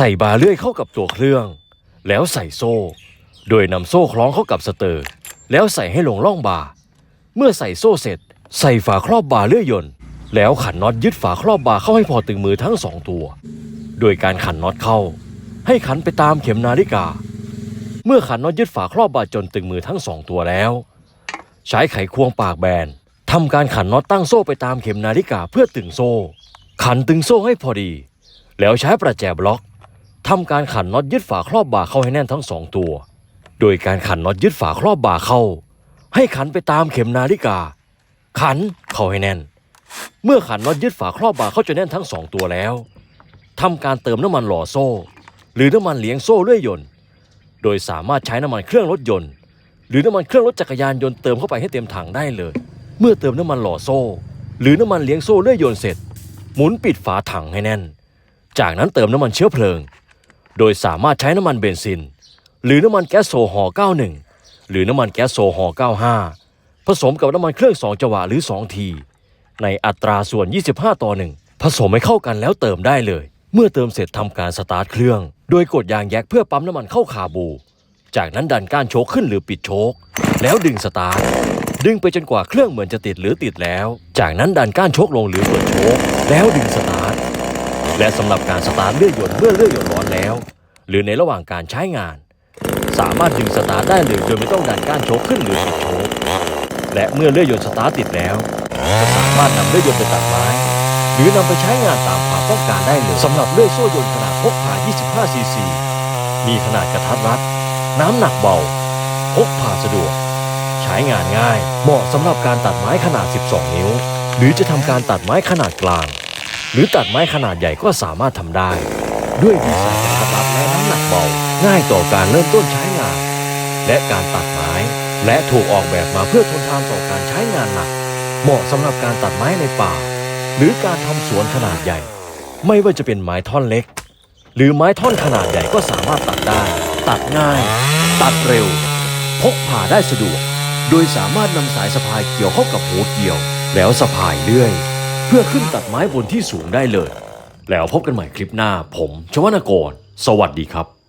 ส่บาเลื่อยเข้ากับตัวเครื่อง แล้วใส่โซ่ โดยนำโซ่คล้องเข้ากับสเตอร์ แล้วใส่ให้ลงล่องบา เมื่อใส่โซ่เสร็จ ใส่ฝาครอบบาเลื่อยยนต์แล้วขันน็อตยึดฝาครอบบาเข้าให้พอตึงมือทั้งสองตัว โดยการขันน็อตเข้า ให้ขันไปตามเข็มนาฬิกา เมื่อขันน็อตยึดฝาครอบบาจนตึงมือทั้งสองตัวแล้ว ใช้ไขควงปากแบนทำการขันน็อตตั้งโซ่ไปตามเข็มนาฬิกาเพื่อตึงโซ่ ขันตึงโซ่ให้พอดี แล้วใช้ประแจบล็อก ทำการขันน็อตยึดฝาครอบบ่าเข้าให้แน่นทั้งสองตัว โดยการขันน็อตยึดฝาครอบบ่าเข้า ให้ขันไปตามเข็มนาฬิกา ขันเข้าให้แน่น เมื่อขันน็อตยึดฝาครอบบ่าเข้าจนแน่นทั้งสองตัวแล้วทำการเติมน้ำมันหล่อโซ่ หรือน้ำมันเลี้ยงโซ่เลื่อยยนต์ โดยสามารถใช้น้ำมันเครื่องรถยนต์ หรือน้ำมันเครื่องรถจักรยานยนต์เติมเข้าไปให้เต็มถังได้เลย เมื่อเติมน้ำมันหล่อโซ่ หรือน้ำมันเลี้ยงโซ่เลื่อยยนต์เสร็จ หมุนปิดฝาถังให้แน่น จากนั้นเติมน้ำมันเชื้อเพลิง โดยสามารถใช้น้ำมันเบนซิน หรือน้ำมันแก๊สโซฮอล์91 หรือน้ำมันแก๊สโซฮอล์95 ผสมกับน้ำมันเครื่อง2จังหวะหรือ2ทีในอัตราส่วน 25 ต่อ 1 ผสมให้เข้ากันแล้วเติมได้เลย เมื่อเติมเสร็จทำการสตาร์ทเครื่อง โดยกดยางแยกเพื่อปั๊มน้ำมันเข้าคาบู จากนั้นดันก้านโชคขึ้นหรือปิดโชค แล้วดึงสตาร์ทดึงไปจนกว่าเครื่องเหมือนจะติดหรือติดแล้ว จากนั้นดันก้านโชคลงหรือเปิดโชค แล้วดึงสตาร์ท และสำหรับการสตาร์ทเลื่อยยนต์เมื่อเลื่อยยนต์ร้อนแล้ว หรือในระหว่างการใช้งาน สามารถดึงสตาร์ทได้เลยโดยไม่ต้องดันก้านโชคขึ้นหรือปิดโชคและเมื่อเลื่อยยนต์สตาร์ทติดแล้วก็สามารถนำเลื่อยยนต์ไปตัดไม้หรือนำไปใช้งานตามความต้องการได้เลยสำหรับเลื่อยโซ่ยนต์ขนาดพกพา 25 ซีซี มีขนาดกระทัดรัด น้ำหนักเบา พกพาสะดวก ใช้งานง่าย เหมาะสำหรับการตัดไม้ขนาด 12 นิ้ว หรือจะทำการตัดไม้ขนาดกลาง หรือตัดไม้ขนาดใหญ่ก็สามารถทำได้ ด้วยดีไซน์กระทัดรัดและน้ำหนักเบา ง่ายต่อการเริ่มต้นใช้งาน และการตัดไม้ และถูกออกแบบมาเพื่อทนทานต่อการใช้งานหนัก เหมาะสำหรับการตัดไม้ในป่า หรือการทำสวนขนาดใหญ่ ไม่ว่าจะเป็นไม้ท่อนเล็ก หรือไม้ท่อนขนาดใหญ่ก็สามารถตัดได้ ตัดง่าย ตัดเร็ว พกพาได้สะดวก โดยสามารถนำสายสะพายเกี่ยวเข้ากับหัวเกี่ยว แล้วสะพายเลื่อย เพื่อขึ้นตัดไม้บนที่สูงได้เลย แล้วพบกันใหม่คลิปหน้าผมชวนกร สวัสดีครับ